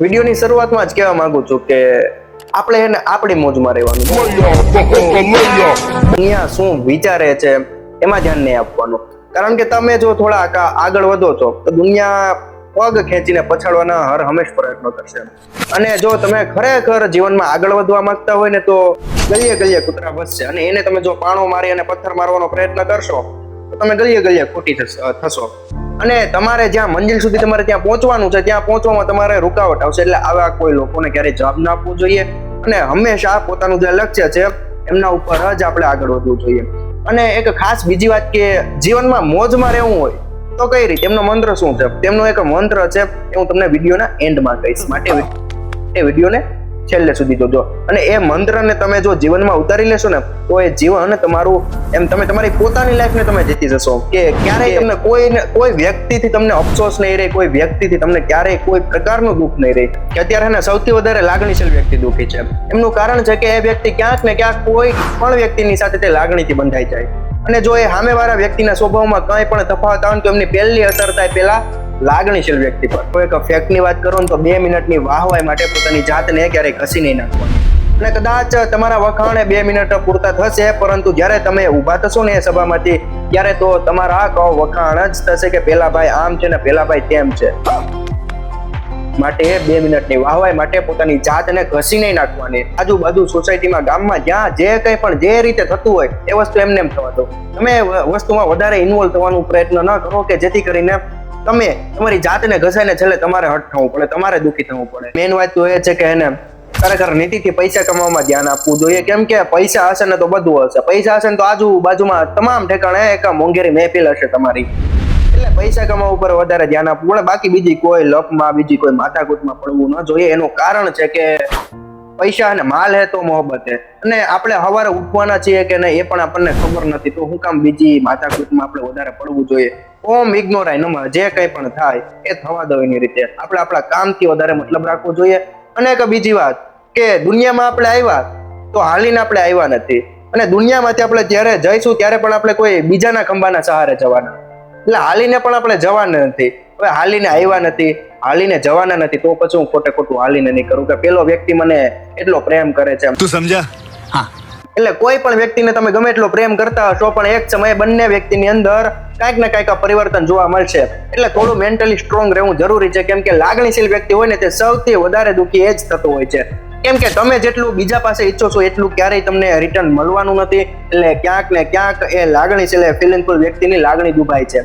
વિડીયોની શરૂઆતમાં જ કહેવા માંગુ છું કે આપણે એને આપણી મોજમાં રહેવાનું. દુનિયા શું વિચારે છે એમાં ધ્યાન નહીં આપવાનું. કારણ કે તમે જો થોડા આગળ વધો છો, તો દુનિયા પગ ખેંચીને પછાડવાના હર હંમેશ પ્રયત્નો કરશે. અને જો તમે ખરેખર જીવનમાં આગળ વધવા માંગતા હોય ને તો ગલીએ ગલીએ કૂતરા વધશે. અને એને તમે જો પાણો મારી અને પથ્થર મારવાનો પ્રયત્ન કરશો, તો તમે ગલીએ ગલીએ ખોટી થશો. અને તમારે જ્યાં મંજિલ સુધી તમારે ત્યાં પહોંચવાનું છે, ત્યાં પહોંચવામાં તમારે રૂકાવટ આવશે. એટલે આવા કોઈ લોકોને ક્યારેય જવાબ ના આપવો જોઈએ અને હંમેશા પોતાનું જે લક્ષ્ય છે, એમના ઉપર જ આપણે આગળ વધવું જોઈએ. અને એક ખાસ બીજી વાત કે જીવનમાં મોજમાં રહેવું હોય, તો કઈ રીતે? એમનો મંત્ર શું છે? તેમનો એક મંત્ર છે, એ હું તમને વિડીયોના એન્ડમાં કહીશ. માટે એ વિડીયોને છેલ્લે સુધી જોજો. અને એ મંત્રને તમે જો જીવનમાં ઉતારી લેશો ને તો એ જીવન તમારું એમ તમે તમારી પોતાની લાઈફને તમે જીતી જશો. કે ક્યારેય તમને કોઈ કોઈ વ્યક્તિથી તમને અફસોસ નહીં રહે કોઈ વ્યક્તિથી તમને ક્યારેય કોઈ પ્રકારનું દુઃખ નહીં રહે. કે અત્યારે એને સૌથી વધારે લાગણીશીલ વ્યક્તિ દુઃખી છે. એમનું કારણ છે કે એ વ્યક્તિ ક્યાંક ને ક્યાંક કોઈ પણ વ્યક્તિની સાથે તે લાગણીથી બંધાઈ જાય. અને જો એ સામેવાળા વ્યક્તિના સ્વભાવમાં કંઈ પણ તફાવત આવે તો એમની પહેલી અસર થાય પેલા લાગણીશીલ વ્યક્તિ પર. કોઈ એક ફેક્ટની વાત કરો ને તો બે મિનિટની વાહવાઈ માટે પોતાની જાતને ક્યારેય ઘસી નહીં નાખવાની અને કદાચ તમારા વખાણે બે મિનિટ પૂરતા થશે, પરંતુ જ્યારે તમે ઊભા થશો ને એ સભામાંથી, ત્યારે તો તમારા કહો વખાણ જ થશે કે પેલા ભાઈ આમ છે ને પેલા ભાઈ તેમ છે. માટે બે મિનિટની વાહવાઈ માટે પોતાની જાતને ઘસી નહીં નાખવાની. આજુબાજુ સોસાયટીમાં, ગામમાં, જ્યાં જે કંઈ પણ જે રીતે થતું હોય, એ વસ્તુ એમને એમ થવા દો. તમે વસ્તુમાં વધારે ઇન્વોલ્વ થવાનો પ્રયત્ન ન કરો કે જેથી કરીને તમે તમારી જાતને ઘસાઈને છેલ્લે તમારે હટ થવું પડે, તમારે દુઃખી થવું પડે. મેઇન વાત તો એ છે કે એને ખરેખર નીતિથી પૈસા કમાવામાં ધ્યાન આપવું જોઈએ. કેમ કે પૈસા હશે ને તો બધું હશે. પૈસા હશે ને તો આજુબાજુમાં તમામ ઠેકાણે એક મોંઘેરી મહેફિલ હશે તમારી. એટલે પૈસા કમાવા ઉપર વધારે ધ્યાન આપવું પડે. બાકી બીજી કોઈ લપમાં, બીજી કોઈ માથાકૂટમાં પડવું ન જોઈએ. એનું કારણ છે કે પૈસા અને માલ હે તો મોહબત હે. અને આપણે સવારે ઉઠવાના છીએ કે નહીં એ પણ આપણને ખબર નથી. તો હું કામ બીજી માથાકૂટમાં આપણે વધારે પડવું જોઈએ. ઓમ ઇગ્નોરાય નમઃ જે કંઈ પણ થાય એ થવા દો રીતે. આપણે આપણા કામથી વધારે મતલબ રાખવો જોઈએ. અને એક બીજી વાત કે દુનિયામાં આપણે આવ્યા તો હાલીને આપણે આવ્યા નથી. અને દુનિયામાંથી આપણે જ્યારે જઈશું ત્યારે પણ આપણે કોઈ બીજાના ખંભાના સહારે જવાના. એટલે હાલીને પણ આપણે જવાના નથી. હવે હાલીને આવ્યા નથી હાલીને જવાના નથી તો પછી હું ખોટે ખોટું હાલીને નહીં કરું. કે પેલો વ્યક્તિ મને એટલો પ્રેમ કરે છે તું સમજા? એટલે કોઈ પણ વ્યક્તિને તમે ગમે એટલો પ્રેમ કરતા હશો પણ એક સમયે બંને વ્યક્તિની અંદર કાંઈક ને કાંઈક પરિવર્તન જોવા મળશે. એટલે થોડું મેન્ટલી સ્ટ્રોંગ રહેવું જરૂરી છે કેમ કે લાગણીશીલ વ્યક્તિ હોય ને તે સૌથી વધારે દુઃખી એ જ થતું હોય છે. કેમ કે તમે જેટલું બીજા પાસે ઈચ્છો છો એટલું ક્યારેય તમને રિટર્ન મળવાનું નથી. એટલે ક્યાંક ને ક્યાંક એ લાગણીશીલ ફિલિંગફુલ વ્યક્તિની લાગણી દુભાય છે.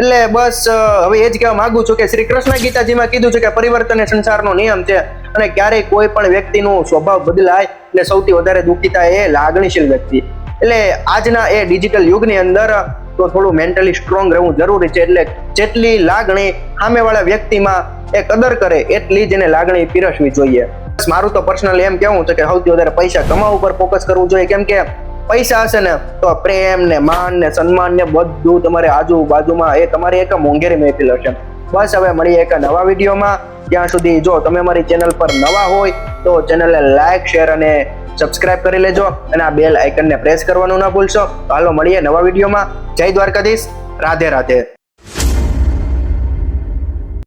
એટલે બસ હવે એ જ કહેવા માંગુ છું કે શ્રી કૃષ્ણ ગીતાજીમાં કીધું છે કે પરિવર્તન એ સંસારનો નિયમ છે અને ક્યારેય કોઈ પણ વ્યક્તિનું સ્વભાવ બદલાય એટલે સૌથી વધારે દુઃખીતા એ લાગણીશીલ વ્યક્તિ. એટલે આજના એ ડિજિટલ યુગની અંદર તો થોડું મેન્ટલી સ્ટ્રોંગ રહેવું જરૂરી છે, એટલે જેટલી લાગણી સામેવાળા વ્યક્તિમાં એ કદર કરે, એટલી જ એને લાગણી પીરસવી જોઈએ. મારું તો પર્સનલ એમ કેવું છે કે સૌથી વધારે પૈસા કમાવા ઉપર ફોકસ કરવું જોઈએ. કેમ કે પૈસા હશે ને, તો પ્રેમ ને માન ને સન્માન ને બધું તમારે આજુબાજુમાં એ તમારી એક મોંઘેરી મહેફિલ હશે. બસ હવે મળીએ એક નવા વિડીયોમાં. ત્યાં સુધી જો તમે અમારી ચેનલ પર નવા હોય, તો ચેનલને લાઈક શેર અને સબસ્ક્રાઇબ કરી લેજો અને આ બેલ આઇકનને પ્રેસ કરવાનું ન ભૂલશો. તો હાલો મળીએ નવા વિડીયોમાં. જય દ્વારકાધીશ. રાધે રાધે.